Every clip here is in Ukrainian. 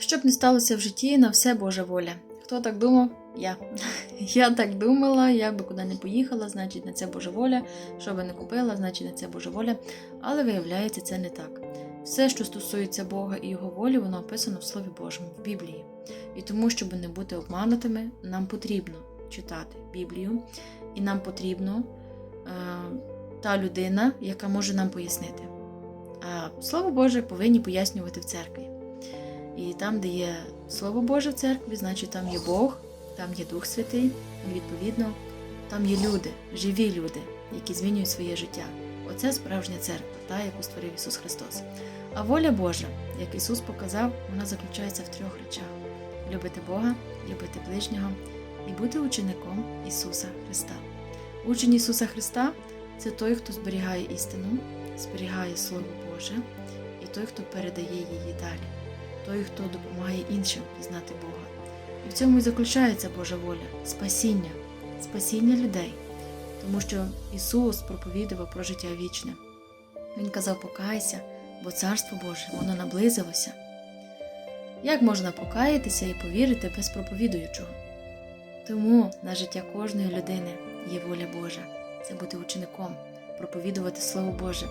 Що б не сталося в житті, на все Божа воля. Хто так думав? Я. Я так думала, я би куди не поїхала, значить на це Божа воля. Що би не купила, значить на це Божа воля. Але виявляється, це не так. Все, що стосується Бога і Його волі, воно описано в Слові Божому, в Біблії. І тому, щоб не бути обманутими, нам потрібно читати Біблію, і нам потрібно е, та людина, яка може нам пояснити. А Слово Боже повинні пояснювати в церкві. І там, де є Слово Боже в церкві, значить там є Бог, там є Дух Святий, і відповідно там є люди, живі люди, які змінюють своє життя. Оце справжня церква, та, яку створив Ісус Христос. А воля Божа, як Ісус показав, вона заключається в трьох речах: любити Бога, любити ближнього і бути учеником Ісуса Христа. Учень Ісуса Христа це той, хто зберігає істину, зберігає Слово Боже, і той, хто передає її далі, той, хто допомагає іншим пізнати Бога. І в цьому і заключається Божа воля спасіння, спасіння людей, тому що Ісус проповідував про життя вічне. Він казав: покайся, бо Царство Боже, воно наблизилося. Як можна покаятися і повірити без проповідуючого? Тому на життя кожної людини є воля Божа це бути учеником, проповідувати Слово Боже,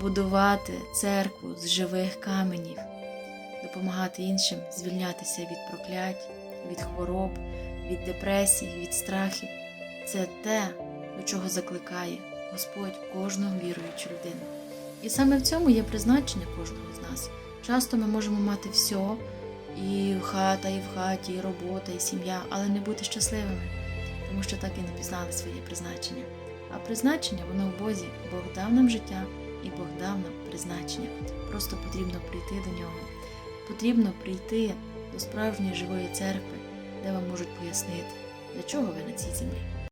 будувати церкву з живих каменів, допомагати іншим звільнятися від проклять, від хвороб, від депресій, від страхів. Це те, до чого закликає Господь кожного віруючу людину. І саме в цьому є призначення кожного з нас. Часто ми можемо мати все, і хата, і в хаті, і робота, і сім'я, але не бути щасливими, тому що так і не пізнали своє призначення. А призначення воно в Бозі. Бог дав нам життя і Бог дав нам призначення. Просто потрібно прийти до нього. Потрібно прийти до справжньої живої церкви, де вам можуть пояснити, для чого ви на цій землі.